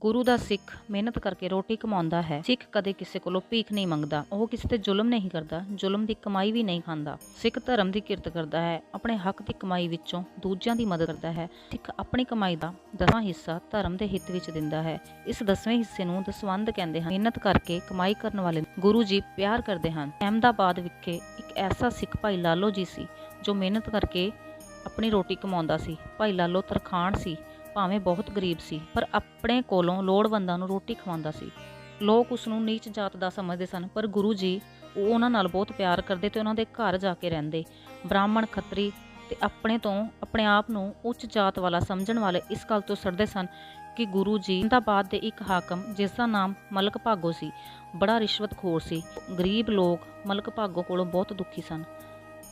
ਗੁਰੂ ਦਾ ਸਿੱਖ ਮਿਹਨਤ ਕਰਕੇ ਰੋਟੀ ਕਮਾਉਂਦਾ ਹੈ। ਸਿੱਖ ਕਦੇ ਕਿਸੇ ਕੋਲੋਂ ਭੀਖ ਨਹੀਂ ਮੰਗਦਾ। ਉਹ ਕਿਸੇ ਤੇ ਜ਼ੁਲਮ ਨਹੀਂ ਕਰਦਾ। ਜ਼ੁਲਮ ਦੀ ਕਮਾਈ ਵੀ ਨਹੀਂ ਖਾਂਦਾ। ਸਿੱਖ ਧਰਮ ਦੀ ਕਿਰਤ ਕਰਦਾ ਹੈ। ਆਪਣੇ ਹੱਕ ਦੀ ਕਮਾਈ ਵਿੱਚੋਂ ਦੂਜਿਆਂ ਦੀ ਮਦਦ ਕਰਦਾ ਹੈ। ਸਿੱਖ ਆਪਣੀ ਕਮਾਈ ਦਾ ਦਸਵਾਂ ਹਿੱਸਾ ਧਰਮ ਦੇ ਹਿੱਤ ਵਿੱਚ ਦਿੰਦਾ ਹੈ। ਇਸ ਦਸਵੇਂ ਹਿੱਸੇ ਨੂੰ ਦਸਵੰਧ ਕਹਿੰਦੇ ਹਨ। ਮਿਹਨਤ ਕਰਕੇ ਕਮਾਈ ਕਰਨ ਵਾਲੇ ਗੁਰੂ ਜੀ ਪਿਆਰ ਕਰਦੇ ਹਨ। ਅਹਿਮਦਾਬਾਦ ਵਿਖੇ ਇੱਕ ਐਸਾ ਸਿੱਖ ਭਾਈ ਲਾਲੋ ਜੀ ਸੀ, ਜੋ ਮਿਹਨਤ ਕਰਕੇ ਆਪਣੀ ਰੋਟੀ ਕਮਾਉਂਦਾ ਸੀ। ਭਾਈ ਲਾਲੋ ਤਰਖਾਣ ਸੀ। ਭਾਵੇਂ ਬਹੁਤ ਗਰੀਬ ਸੀ, ਪਰ ਆਪਣੇ ਕੋਲੋਂ ਲੋੜਵੰਦਾਂ ਨੂੰ ਰੋਟੀ ਖਵਾਉਂਦਾ ਸੀ। ਲੋਕ ਉਸ ਨੂੰ ਨੀਚ ਜਾਤ ਦਾ ਸਮਝਦੇ ਸਨ, ਪਰ ਗੁਰੂ ਜੀ ਉਹ ਉਹਨਾਂ ਨਾਲ ਬਹੁਤ ਪਿਆਰ ਕਰਦੇ ਤੇ ਉਹਨਾਂ ਦੇ ਘਰ ਜਾ ਕੇ ਰਹਿੰਦੇ। ਬ੍ਰਾਹਮਣ ਖੱਤਰੀ ਤੇ ਆਪਣੇ ਤੋਂ ਆਪਣੇ ਆਪ ਨੂੰ ਉੱਚ ਜਾਤ ਵਾਲਾ ਸਮਝਣ ਵਾਲੇ ਇਸ ਗੱਲ ਤੋਂ ਸੜਦੇ ਸਨ ਕਿ ਗੁਰੂ ਜੀ ਅਹਿਮਦਾਬਾਦ ਦੇ ਇੱਕ ਹਾਕਮ, ਜਿਸ ਦਾ ਨਾਮ ਮਲਕ ਭਾਗੋ ਸੀ, ਬੜਾ ਰਿਸ਼ਵਤਖੋਰ ਸੀ। ਗਰੀਬ ਲੋਕ ਮਲਕ ਭਾਗੋ ਕੋਲੋਂ ਬਹੁਤ ਦੁਖੀ ਸਨ।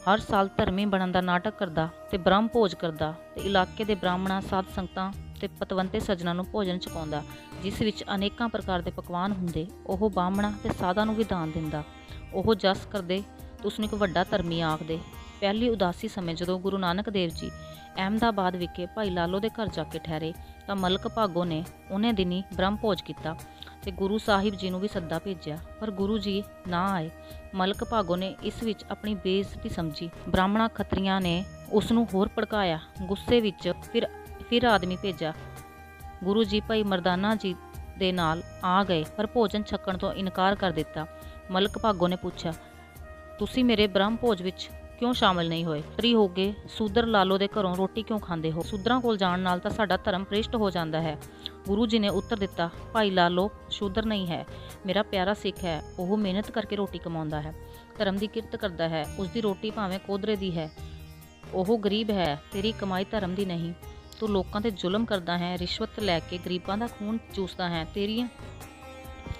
ਹਰ ਸਾਲ ਧਰਮੀ ਬਣਨ ਦਾ ਨਾਟਕ ਕਰਦਾ ਤੇ ਬ੍ਰਹਮ ਭੋਜ ਕਰਦਾ ਤੇ ਇਲਾਕੇ ਦੇ ਬ੍ਰਾਹਮਣਾਂ, ਸਾਧ ਸੰਗਤਾਂ ਤੇ ਪਤਵੰਤੇ ਸੱਜਣਾ ਨੂੰ ਭੋਜਨ ਚੁਕਾਉਂਦਾ, ਜਿਸ ਵਿੱਚ ਅਨੇਕਾਂ ਪ੍ਰਕਾਰ ਦੇ ਪਕਵਾਨ ਹੁੰਦੇ, ਉਹ ਬਾਹਮਣਾ ਤੇ ਸਾਧਾਂ ਨੂੰ ਵੀ ਦਾਨ ਦਿੰਦਾ। ਉਹ ਜਸ ਕਰਦੇ ਤੇ ਉਸ ਨੂੰ ਇੱਕ ਵੱਡਾ ਧਰਮੀ ਆਖਦੇ। ਪਹਿਲੀ ਉਦਾਸੀ ਸਮੇਂ ਜਦੋਂ ਗੁਰੂ ਨਾਨਕ ਦੇਵ ਜੀ ਅਹਿਮਦਾਬਾਦ ਵਿਖੇ ਭਾਈ ਲਾਲੋ ਦੇ ਘਰ ਜਾ ਕੇ ਠਹਿਰੇ, ਤਾਂ ਮਲਕ ਭਾਗੋ ਨੇ ਉਹਨੇ ਦਿਨੀ ਬ੍ਰਹਮ ਭੋਜ ਕੀਤਾ। ਤੇ ਗੁਰੂ ਸਾਹਿਬ ਜੀ ਨੂੰ ਵੀ ਸੱਦਾ ਭੇਜਿਆ, ਪਰ ਗੁਰੂ ਜੀ ਨਾ ਆਏ। ਮਲਕ ਭਾਗੋ ਨੇ ਇਸ ਵਿੱਚ ਆਪਣੀ ਬੇਇੱਜ਼ਤੀ ਸਮਝੀ। ਬ੍ਰਾਹਮਣਾ ਖੱਤਰੀਆਂ ਨੇ ਉਸ ਨੂੰ ਹੋਰ ਭੜਕਾਇਆ। ਗੁੱਸੇ ਵਿੱਚ ਫਿਰ ਫਿਰ ਆਦਮੀ ਭੇਜਿਆ, ਗੁਰੂ ਜੀ, ਭਾਈ ਮਰਦਾਨਾ ਜੀ ਦੇ ਨਾਲ ਆ ਗਏ, ਪਰ ਭੋਜਨ ਛਕਣ ਤੋਂ ਇਨਕਾਰ ਕਰ ਦਿੱਤਾ। ਮਲਕ ਭਾਗੋ ਨੇ ਪੁੱਛਿਆ, ਤੁਸੀਂ ਮੇਰੇ ਬ੍ਰਹਮ ਭੋਜ ਵਿੱਚ ਕਿਉਂ ਸ਼ਾਮਲ ਨਹੀਂ ਹੋਏ? ਫਰੀ ਹੋ ਕੇ ਸੂਦਰ ਲਾਲੋ ਦੇ ਘਰੋਂ ਰੋਟੀ ਕਿਉਂ ਖਾਂਦੇ ਹੋ? ਸੂਦਰਾਂ ਕੋਲ ਜਾਣ ਨਾਲ ਤਾਂ ਸਾਡਾ ਧਰਮ ਭ੍ਰਿਸ਼ਟ ਹੋ ਜਾਂਦਾ ਹੈ। ਗੁਰੂ ਜੀ ਨੇ ਉੱਤਰ ਦਿੱਤਾ, ਭਾਈ ਲਾਲੋ, ਸ਼ੂਦਰ ਨਹੀਂ ਹੈ। ਮੇਰਾ ਪਿਆਰਾ ਸਿੱਖ ਹੈ। ਉਹ ਮਿਹਨਤ ਕਰਕੇ ਰੋਟੀ ਕਮਾਉਂਦਾ ਹੈ। ਧਰਮ ਦੀ ਕਿਰਤ ਕਰਦਾ ਹੈ। ਉਸ ਦੀ ਰੋਟੀ ਭਾਵੇਂ ਕੋਦਰੇ ਦੀ ਹੈ। ਉਹ ਗਰੀਬ ਹੈ। ਤੇਰੀ ਕਮਾਈ ਧਰਮ ਦੀ ਨਹੀਂ। ਤੂੰ ਲੋਕਾਂ ਤੇ ਜ਼ੁਲਮ ਕਰਦਾ ਹੈ। ਰਿਸ਼ਵਤ ਲੈ ਕੇ ਗਰੀਬਾਂ ਦਾ ਖੂਨ ਚੂਸਦਾ ਹੈ। ਤੇਰੀਆਂ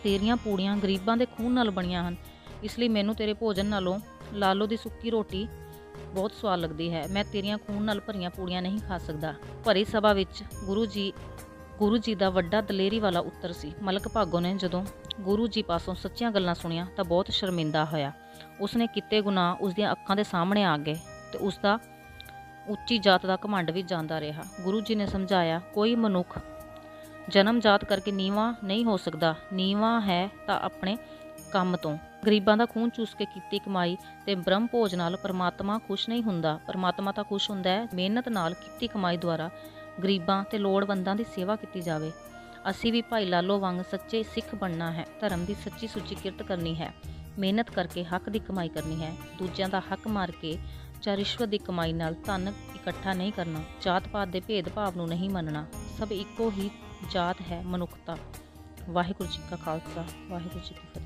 ਤੇਰੀਆਂ ਪੂੜੀਆਂ ਗਰੀਬਾਂ ਦੇ ਖੂਨ ਨਾਲ ਬਣੀਆਂ ਹਨ। ਇਸ ਲਈ ਮੈਨੂੰ ਤੇਰੇ ਭੋਜਨ ਨਾਲੋਂ ਲਾਲੋ ਦੀ ਸੁੱਕੀ ਰੋਟੀ, ਬਹੁਤ ਸਵਾਦ ਲੱਗਦੀ ਹੈ। ਮੈਂ ਤੇਰੀਆਂ ਖੂਨ ਨਾਲ ਭਰੀਆਂ ਪੂੜੀਆਂ ਨਹੀਂ ਖਾ ਸਕਦਾ। ਭਰੀ ਸਭਾ ਵਿੱਚ ਗੁਰੂ ਜੀ ਗੁਰੂ ਜੀ ਦਾ ਵੱਡਾ ਦਲੇਰੀ ਵਾਲਾ ਉੱਤਰ ਸੀ। ਮਲਕ ਭਾਗੋ ਨੇ ਜਦੋਂ ਗੁਰੂ ਜੀ ਪਾਸੋਂ ਸੱਚੀਆਂ ਗੱਲਾਂ ਸੁਣੀਆਂ ਤਾਂ ਬਹੁਤ ਸ਼ਰਮਿੰਦਾ ਹੋਇਆ। ਉਸਨੇ ਕੀਤੇ ਗੁਨਾਹ ਉਸ ਦੀਆਂ ਅੱਖਾਂ ਦੇ ਸਾਹਮਣੇ ਆ ਗਏ ਤੇ ਉਸ ਦਾ ਉੱਚੀ ਜਾਤ ਦਾ ਘਮੰਡ ਵੀ ਜਾਂਦਾ ਰਿਹਾ। ਗੁਰੂ ਜੀ ਨੇ ਸਮਝਾਇਆ, ਕੋਈ ਮਨੁੱਖ ਜਨਮ ਜਾਤ ਕਰਕੇ ਨੀਵਾ ਨਹੀਂ ਹੋ ਸਕਦਾ। ਨੀਵਾ ਹੈ ਤਾਂ ਆਪਣੇ ਕੰਮ ਤੋਂ। ਗਰੀਬਾਂ ਦਾ ਖੂਨ ਚੂਸ ਕੇ ਕੀਤੀ ਕਮਾਈ ਤੇ ਬ੍ਰਹਮ ਭੋਜ ਨਾਲ ਪਰਮਾਤਮਾ ਖੁਸ਼ ਨਹੀਂ ਹੁੰਦਾ। ਪਰਮਾਤਮਾ ਤਾਂ ਖੁਸ਼ ਹੁੰਦਾ ਹੈ, ਮਿਹਨਤ ਨਾਲ ਕੀਤੀ ਕਮਾਈ ਦੁਆਰਾ ਗਰੀਬਾਂ ਤੇ ਲੋੜਵੰਦਾਂ ਦੀ ਸੇਵਾ ਕੀਤੀ ਜਾਵੇ। ਅਸੀਂ ਵੀ ਭਾਈ ਲਾਲੋ ਵਾਂਗ ਸੱਚੇ ਸਿੱਖ ਬਣਨਾ ਹੈ, ਧਰਮ ਦੀ ਸੱਚੀ ਸੁੱਚੀ ਕਿਰਤ ਕਰਨੀ ਹੈ। ਮਿਹਨਤ ਕਰਕੇ ਹੱਕ ਦੀ ਕਮਾਈ ਕਰਨੀ ਹੈ। ਦੂਜਿਆਂ ਦਾ ਹੱਕ ਮਾਰ ਕੇ ਜਾਂ ਰਿਸ਼ਵਤ ਦੀ ਕਮਾਈ ਨਾਲ ਧਨ ਇਕੱਠਾ ਨਹੀਂ ਕਰਨਾ ਜਾਤ ਪਾਤ ਦੇ ਭੇਦਭਾਵ ਨੂੰ ਨਹੀਂ ਮੰਨਣਾ, ਸਭ ਇੱਕੋ ਹੀ ਜਾਤ ਹੈ ਮਨੁੱਖਤਾ। ਵਾਹਿਗੁਰੂ ਜੀ ਕਾ ਖਾਲਸਾ, ਵਾਹਿਗੁਰੂ ਜੀ ਕੀ ਫਤਿਹ।